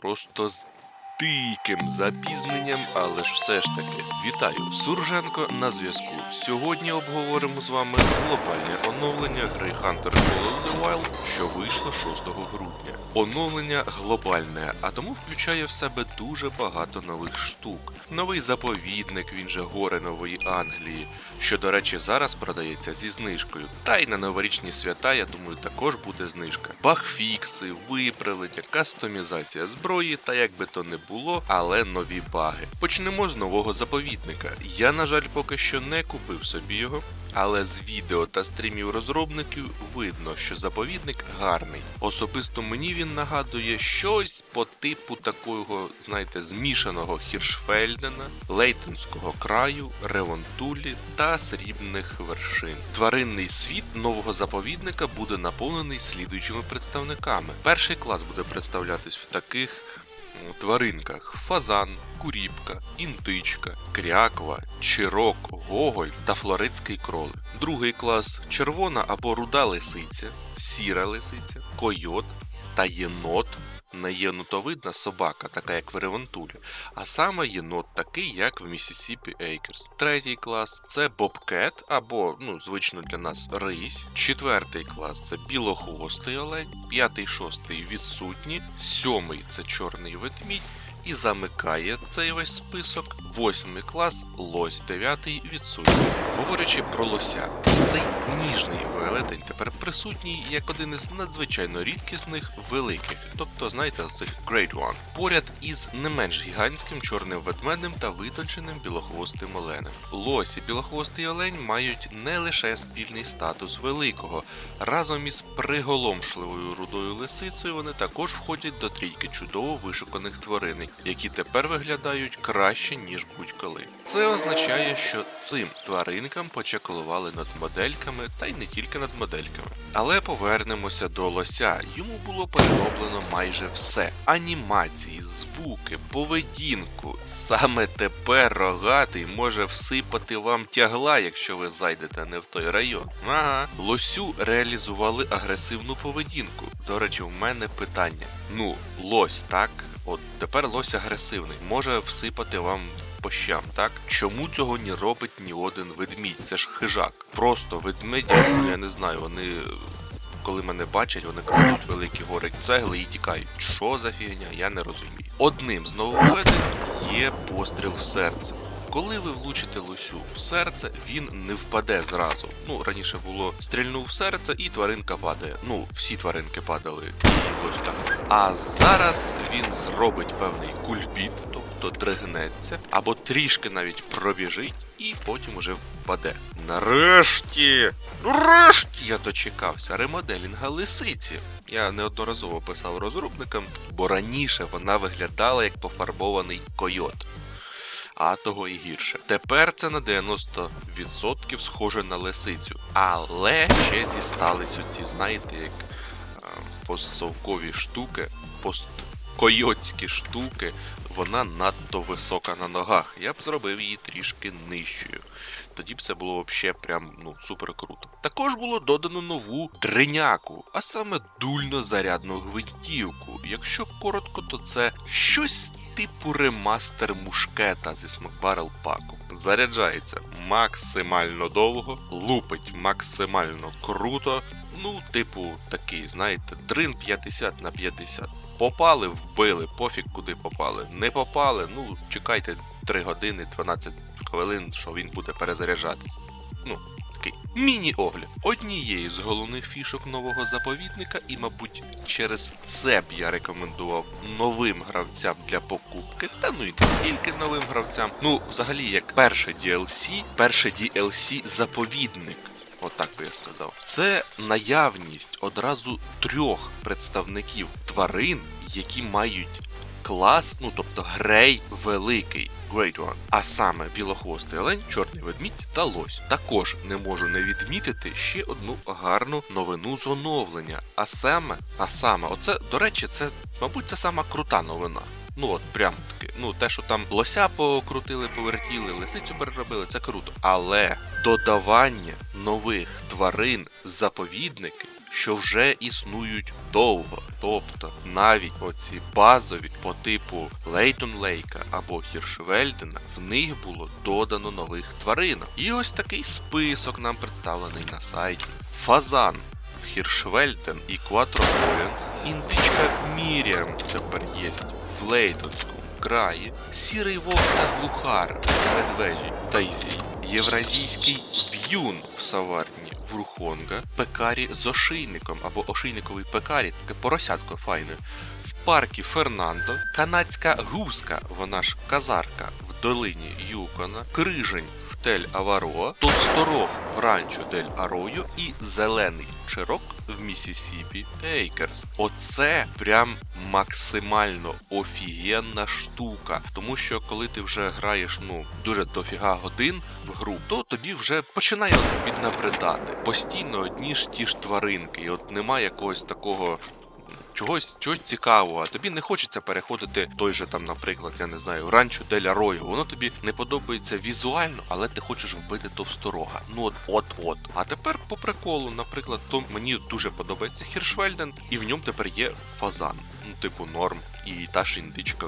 просто з диким запізненням, але ж все ж таки. Вітаю, Сурженко на зв'язку. Сьогодні обговоримо з вами глобальне оновлення гри Hunter Call of the Wild, що вийшло 6 грудня. Оновлення глобальне, а тому включає в себе дуже багато нових штук. Новий заповідник, він же гори Нової Англії, що, до речі, зараз продається зі знижкою. Та й на новорічні свята, я думаю, також буде знижка. Багфікси, виправлення, кастомізація зброї та як би то не було, але нові баги. Почнемо з нового заповідника. Я, на жаль, поки що не купив собі його. Але з відео та стрімів розробників видно, що заповідник гарний. Особисто мені він нагадує щось по типу такого, знаєте, змішаного Хіршфельдена, Лейтенського краю, Ревонтулі та срібних вершин. Тваринний світ нового заповідника буде наповнений слідуючими представниками. Перший клас буде представлятись в таких тваринках: фазан, куріпка, інтичка, кряква, чирок, гоголь та флоридський кролик. Другий клас червона або руда лисиця, сіра лисиця, койот та єнот. Не єнотовидна собака, така як в Ревентулі, а саме єнот такий, як в Місісіпі Ейкерс. Третій клас це бобкет, або, ну, звично для нас рись. Четвертий клас це білохвостий олень, п'ятий, шостий відсутні, сьомий це чорний ведмідь. І замикає цей весь список восьмий клас, лось дев'ятий відсутній. Говорячи про лося, цей ніжний велетень тепер присутній як один із надзвичайно рідкісних великих, тобто, знаєте, цих Great One, поряд із не менш гігантським чорним ведмедем та витонченим білохвостим оленем. Лось і білохвостий олень мають не лише спільний статус великого, разом із приголомшливою рудою лисицею вони також входять до трійки чудово вишуканих тварин, які тепер виглядають краще ніж будь-коли. Це означає, що цим тваринкам почеколували над модельками, та й не тільки над модельками. Але повернемося до лося. Йому було перероблено майже все: анімації, звуки, поведінку. Саме тепер рогатий може всипати вам тягла, якщо ви зайдете не в той район. Ага, лосю реалізували агресивну поведінку. До речі, в мене питання: ну, лось так. От тепер лось агресивний, може всипати вам по щам, так? Чому цього не робить ні один ведмідь? Це ж хижак. Просто ведмеді, ну, я не знаю, вони. Коли мене бачать, вони кладуть великі гори цегли і тікають. Що за фігня, я не розумію. Одним з нововведень є постріл в серце. Коли ви влучите лосю в серце, він не впаде зразу. Ну, раніше було стрільнув в серце і тваринка падає. Ну, всі тваринки падали, і лось також. А зараз він зробить певний кульбіт, тобто дригнеться, або трішки навіть пробіжить, і потім уже впаде. Нарешті! Нарешті я дочекався ремоделінга лисиці. Я неодноразово писав розробникам, бо раніше вона виглядала як пофарбований койот а того і гірше. Тепер це на 90% схоже на лисицю, але ще зістались оці, знаєте, як постсовкові штуки, посткойотські штуки. Вона надто висока на ногах. Я б зробив її трішки нижчою. Тоді б це було взагалі прям ну супер круто. Також було додано нову дриняку, а саме дульно-зарядну гвинтівку. Якщо коротко, то це щось типу ремастер мушкета зі смакбарел паку. Заряджається максимально довго, лупить максимально круто. Ну, типу, такий, знаєте, дрин 50 на 50. Попали, вбили, пофіг куди попали. Не попали, ну чекайте 3 години, 12 хвилин, що він буде перезаряджати. Ну, такий міні-огляд. Однією з головних фішок нового заповідника, і, мабуть, через це б я рекомендував новим гравцям для покупки, та ну і не тільки новим гравцям. Ну, взагалі, як перше DLC, перше DLC заповідник. Отак би я сказав. Це наявність одразу трьох представників тварин, які мають клас, ну тобто грей великий. Great One. А саме білохвостий олень, чорний ведмідь та лось. Також не можу не відмітити ще одну гарну новину з оновлення. А саме, а саме, оце, до речі, це, мабуть, це сама крута новина. Ну от прям таки. Ну, те, що там лося покрутили, повертіли, лисицю переробили, це круто. Але додавання нових тварин заповідники, що вже існують довго. Тобто навіть оці базові по типу Лейтон Лейка або Хіршвельдена, в них було додано нових тваринок. І ось такий список нам представлений на сайті. Фазан. Хіршвельден і Кватро індичка Міріам тепер є в Лейтонському краї, сірий вовк та глухар Медвежі Тайзі, євразійський в'юн в Саварні в Рухонга, пекарі з ошийником або ошийниковий пекарі, це таке поросятко файне. В паркі Фернандо, канадська гуска, вона ж казарка в долині Юкона, крижень в Тель Аваро, товсторог в ранчо Дель Арою і зелений чирок в Місісіпі Ейкерс. Оце прям максимально офігенна штука. Тому що коли ти вже граєш ну дуже дофіга годин в гру, то тобі вже починає піднабридати. Постійно одні ж ті ж тваринки, і от немає якогось такого чогось чогось цікавого, а тобі не хочеться переходити той же там, наприклад, я не знаю, ранчо Деля Рою. Воно тобі не подобається візуально, але ти хочеш вбити товсторога. Ну от от от. А тепер по приколу, наприклад, то мені дуже подобається Хіршвельден, і в ньому тепер є фазан. Ну, типу, норм, і та ж індичка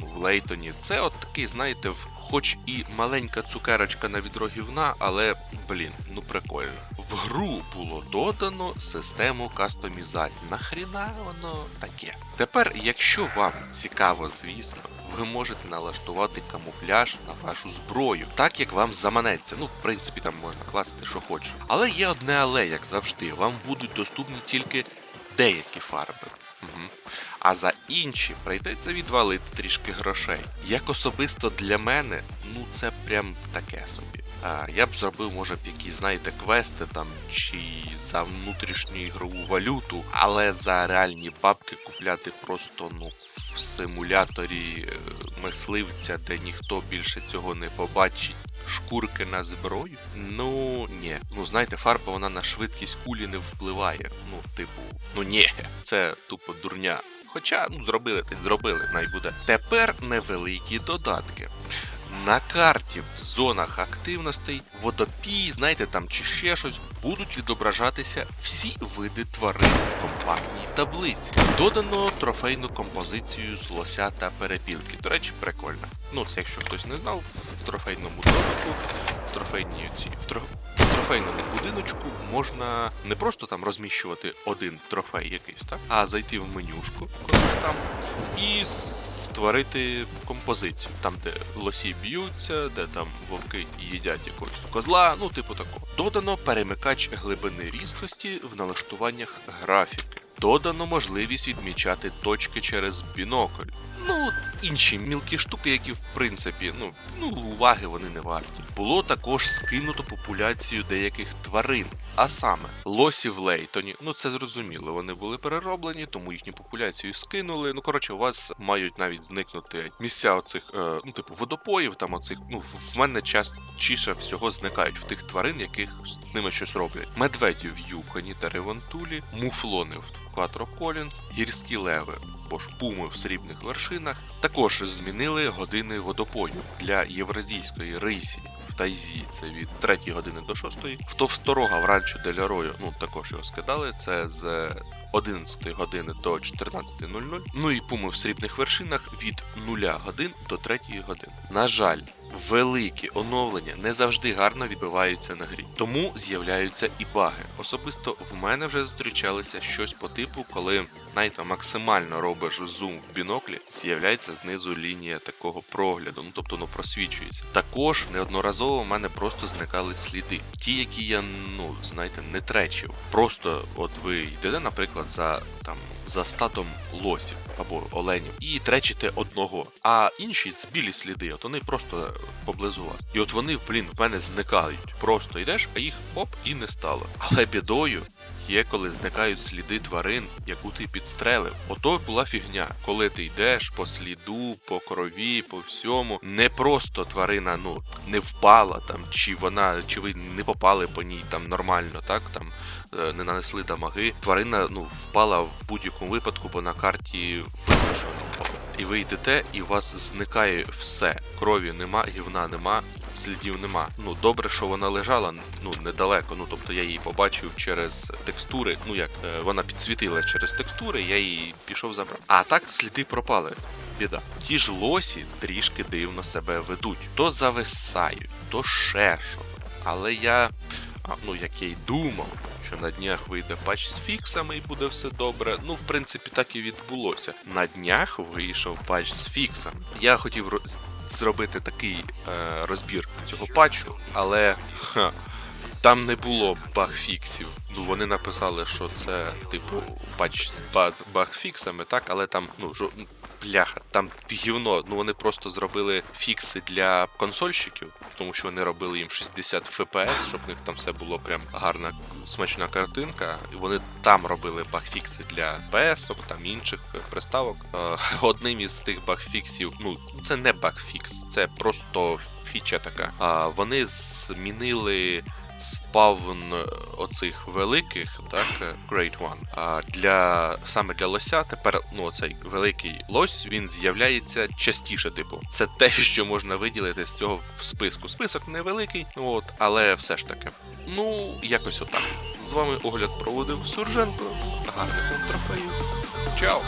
в Лейтоні. Це от такий, знаєте, в- хоч і маленька цукерочка на відро гівна, але блін, ну прикольно. В гру було додано систему кастомізації. Нахріна воно таке. Тепер, якщо вам цікаво, звісно. Ви можете налаштувати камуфляж на вашу зброю, так як вам заманеться. Ну, в принципі, там можна класти, що хочеш. Але є одне але, як завжди, вам будуть доступні тільки деякі фарби. А за інші прийдеться відвалити трішки грошей. Як особисто для мене, ну це прям таке собі. А, я б зробив, може б якісь, знаєте, квести там чи за внутрішню ігрову валюту, але за реальні бабки купляти просто ну в симуляторі е, мисливця, де ніхто більше цього не побачить. Шкурки на зброю? Ну ні. Ну знаєте, фарба вона на швидкість кулі не впливає. Ну, типу, ну ні, це тупо дурня. Хоча, ну зробили, ти зробили, най буде. Тепер невеликі додатки. На карті в зонах активностей, водопій, знаєте, там чи ще щось, будуть відображатися всі види тварин в компактній таблиці. Додано трофейну композицію з лося та перепілки. До речі, прикольно. Ну, це якщо хтось не знав, в трофейному домику, в трофейній ці, в тро... трофейному будиночку можна не просто там розміщувати один трофей якийсь, так? А зайти в менюшку, там, і створити композицію, там, де лосі б'ються, де там вовки їдять якогось козла, ну, типу такого. Додано перемикач глибини різкості в налаштуваннях графіки. Додано можливість відмічати точки через бінокль. Ну, інші мілкі штуки, які в принципі, ну, ну уваги вони не варті. Було також скинуто популяцію деяких тварин. А саме лосі в Лейтоні, ну це зрозуміло, вони були перероблені, тому їхню популяцію скинули. Ну коротше, у вас мають навіть зникнути місця оцих, е, ну типу водопоїв, там оцих. Ну в- мене частіше всього зникають в тих тварин, яких з ними щось роблять. Медведі в Юконі та Ревантулі, муфлони в Кватро Колінс, гірські леви або ж пуми в срібних вершинах. Також змінили години водопою для євразійської рисі. Тайзі це від 3 години до 6, в Товсторога в ранчо Делярою, ну також його скидали. Це з 11 години до 14.00. Ну і пуми в срібних вершинах від 0 годин до 3 години. На жаль, великі оновлення не завжди гарно відбиваються на грі, тому з'являються і баги. Особисто в мене вже зустрічалися щось по типу, коли знаєте, максимально робиш зум в біноклі, з'являється знизу лінія такого прогляду, ну тобто ну просвічується. Також неодноразово в мене просто зникали сліди, ті, які я ну знаєте, не тречив. Просто от ви йдете, наприклад, за там за статом лосів або оленів і тречите одного, а інші це білі сліди, от вони просто поблизу вас. І от вони, блін, в мене зникають. Просто йдеш, а їх оп і не стало. Але бідою. Є, коли зникають сліди тварин, яку ти підстрелив. Ото була фігня, коли ти йдеш по сліду, по крові, по всьому. Не просто тварина ну не впала там, чи вона, чи ви не попали по ній там нормально, так там е, не нанесли дамаги. Тварина ну впала в будь-якому випадку, бо на карті що вона впала. І ви йдете, і у вас зникає все. Крові нема, гівна нема. слідів нема. Ну добре, що вона лежала ну недалеко. Ну тобто я її побачив через текстури. Ну як е, вона підсвітила через текстури, я її пішов забрав. А так сліди пропали. Біда. Ті ж лосі трішки дивно себе ведуть. То зависають, то ще що. Але я, ну як я й думав, що на днях вийде патч з фіксами і буде все добре. Ну, в принципі, так і відбулося. На днях вийшов патч з фіксами. Я хотів роз- зробити такий е, розбір цього патчу, але ха, там не було баг-фіксів. Ну, вони написали, що це, типу, патч з баг- баг-фіксами, так, але там, ну, жо... Бляха, там гівно, ну вони просто зробили фікси для консольщиків, тому що вони робили їм 60 FPS, щоб в них там все було прям гарна, смачна картинка. І вони там робили багфікси для PS, там інших приставок. Е, Одним із тих багфіксів, ну це не багфікс, це просто фіча така. А вони змінили спавн оцих великих, так, е, Great One. А для саме для лося тепер ну цей великий лось він з'являється частіше. Типу, це те, що можна виділити з цього в списку. Список невеликий, от, але все ж таки. Ну, якось отак. З вами огляд проводив Сурженко. Гарних вам трофеїв. Чао!